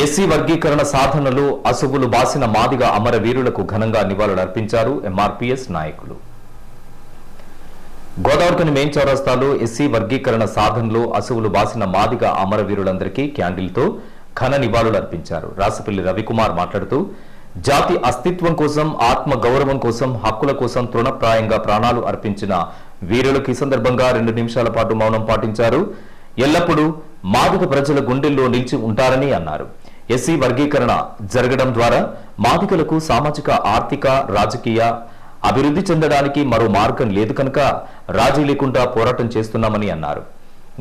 SC వర్గీకరణ సాధనలో అసుగులు బాసిన మాదిగ అమరవీరులకు ఘనంగా నివాళులర్పించారు ఎంఆర్పీఎస్ నాయకులు. గోదావరికని మెయిన్ చౌరస్తాలో ఎస్సీ వర్గీకరణ సాధనలో అసువులు బాసిన మాదిగ అమరవీరులందరికీ క్యాండిల్తో ఘన నివాళులర్పించారు. రాసపల్లి రవికుమార్ మాట్లాడుతూ జాతి అస్తిత్వం కోసం ఆత్మ గౌరవం కోసం హక్కుల కోసం తృణప్రాయంగా ప్రాణాలు అర్పించిన వీరులకు ఈ సందర్భంగా రెండు నిమిషాల పాటు మౌనం పాటించారు. ఎల్లప్పుడూ మాదిగ ప్రజల గుండెల్లో నిలిచి ఉంటారని అన్నారు. ఎస్సీ వర్గీకరణ జరగడం ద్వారా మాదికలకు సామాజిక ఆర్థిక రాజకీయ అభివృద్ధి చెందడానికి మరో మార్గం లేదు కనుక రాజీ లేకుండా పోరాటం చేస్తున్నామని అన్నారు.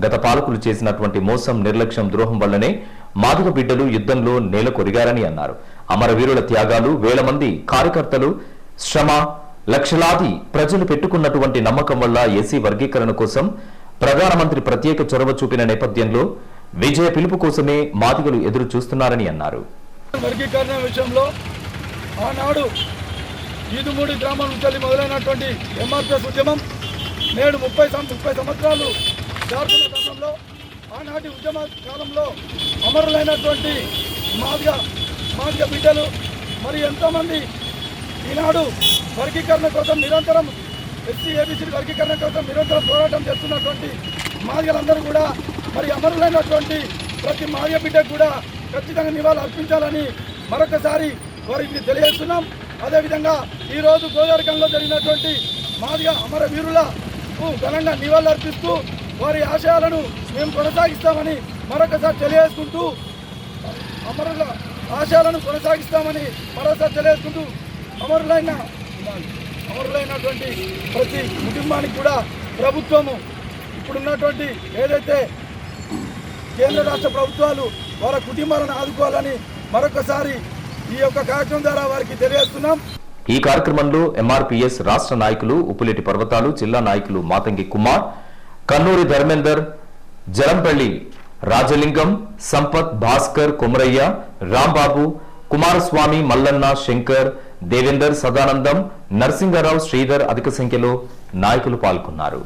గత పాలకులు చేసినటువంటి మోసం నిర్లక్ష్యం ద్రోహం వల్లనే మాదిక బిడ్డలు యుద్ధంలో నేల కొరిగారని అన్నారు. అమరవీరుల త్యాగాలు వేల మంది కార్యకర్తలు శ్రమ లక్షలాది ప్రజలు పెట్టుకున్నటువంటి నమ్మకం వల్ల ఎస్సీ వర్గీకరణ కోసం ప్రధానమంత్రి ప్రత్యేక చొరవ చూపిన నేపథ్యంలో విజయ పిలుపు కోసమే మాదిగలు ఎదురు చూస్తున్నారని అన్నారు. వర్గీకరణ విషయంలో ఆనాడు ఈదుమూడి గ్రామం నుంచి మొదలైనటువంటి ఎంఆర్పిఎస్ ఉద్యమం నేడు ముప్పై ముప్పై సంవత్సరాలు దాటుతున్న తరుణంలో ఆనాటి ఉద్యమ కాలంలో అమరులైనటువంటి మాదిగ మాదిగ బిడ్డలు మరి ఎంతోమంది ఈనాడు వర్గీకరణ కోసం నిరంతరం ఎస్సీ ఏబీసీ వర్గీకరణ కోసం నిరంతరం పోరాటం చేస్తున్నటువంటి మాదిగలందరూ కూడా మరి అమరులైనటువంటి ప్రతి మాయ బిడ్డకు కూడా ఖచ్చితంగా నివాళులు అర్పించాలని మరొకసారి వారికి తెలియజేస్తున్నాం. అదేవిధంగా ఈరోజు గోదావరికంలో జరిగినటువంటి మాదిగ అమర వీరులకు ఘనంగా నివాళులు అర్పిస్తూ వారి ఆశయాలను మేము కొనసాగిస్తామని మరొకసారి తెలియజేసుకుంటూ అమరుల ఆశయాలను కొనసాగిస్తామని మరోసారి తెలియజేసుకుంటూ అమరులైన అమరులైనటువంటి ప్రతి కుటుంబానికి కూడా ప్రభుత్వము ఇప్పుడున్నటువంటి ఏదైతే కేంద్ర రాష్ట్ర ప్రభుత్వాలు వాళ్ళ కుటుంబాలను ఆదుకోవాలని మరొకసారి ఈ యొక్క కార్యక్రమం ద్వారా వారికి తెలియజేస్తున్నాం. ఈ కార్యక్రమంలో ఎంఆర్పీఎస్ రాష్ట్ర నాయకులు ఉప్పులేటి పర్వతాలు జిల్లా నాయకులు మాతంగి కుమార్ కన్నూరి ధర్మేందర్ జలంపల్లి రాజలింగం సంపత్ భాస్కర్ కుమరయ్య రాంబాబు కుమారస్వామి మల్లన్న శంకర్ దేవేందర్ సదానందం నరసింగరావు శ్రీధర్ అధిక సంఖ్యలో నాయకులు పాల్గొన్నారు.